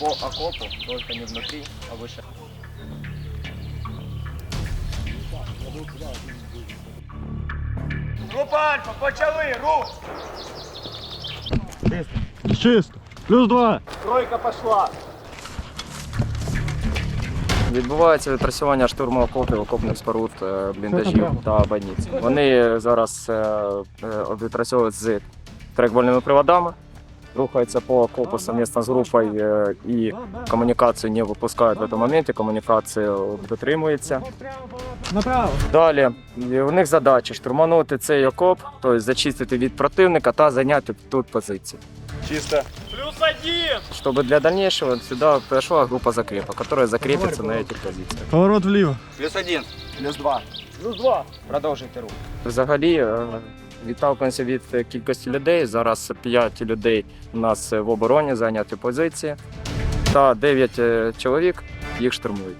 По окопу, только не внутри, а выше. Група Альфа, почали, рух! Чисто. Плюс два. Тройка пошла. Відбувається відпрацювання штурму окопів, окопних споруд, е, бліндажів та баніць. Вони зараз е, е, відпрацьовують з трекбольними приводами, рухаються по окопу совместно з групою і комунікацію не випускають в цьому моменті, комунікація дотримується. Направо. Далі у них задача штурманути цей окоп, тобто зачистити від противника та зайняти тут позиції. Чисто. Чтобы для дальнейшего сюда пришла группа закрепа, которая закрепится на этих позициях. Поворот вліво. Плюс один. Плюс два. Плюс два. Продовжуйте рух. Взагалі е, відталкуємося від кількості людей. Зараз 5 людей у нас в обороні зайняті позиції. Та 9 е, чоловік їх штурмують.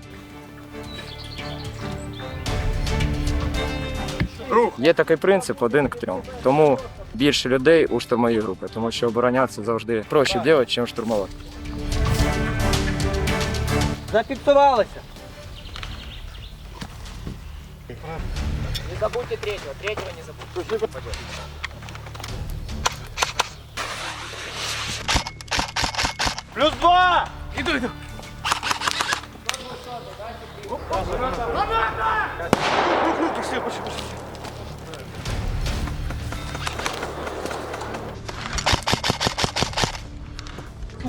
Є такий принцип один к трьом. Тому більше людей у штурмовій групі, тому що оборонятися завжди проще робити, ніж штурмувати. Зафіксувалися. Не забудьте третьего, третьего не забудьте. Плюс два! Іду, іду. Пошли, пошли, пошли.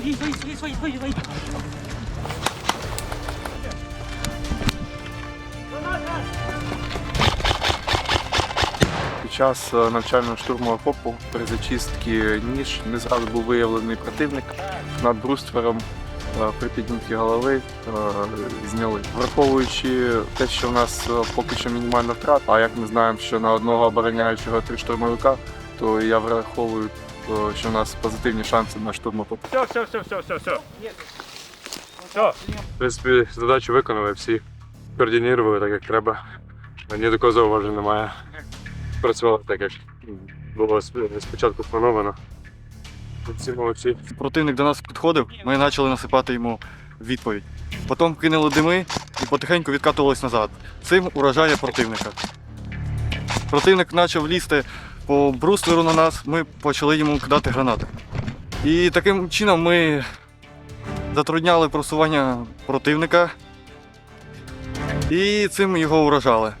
Свої, свої, свої, свої, свої. Під час е, навчального штурму окопу при зачистці ніж не зразу був виявлений противник над бруствером е, при піднятті голови е, зняли. Враховуючи те, що в нас поки що мінімальна втрата, а як ми знаємо, що на одного обороняючого три штурмовика, то я враховую, що в нас позитивні шанси на штурм окопу. Все, все, все, все, все, все. Все. В принципі, задачу виконали, всі координували так, як треба. Ні до кого зауважень немає. Працювали так, як було спочатку сплановано. Всі молодці. Противник до нас підходив, ми почали насипати йому відповідь. Потім кинули дими і потихеньку відкатувались назад. Цим уражає противника. Противник почав лізти по брустверу на нас, ми почали йому кидати гранати. І таким чином ми затрудняли просування противника і цим його уражали.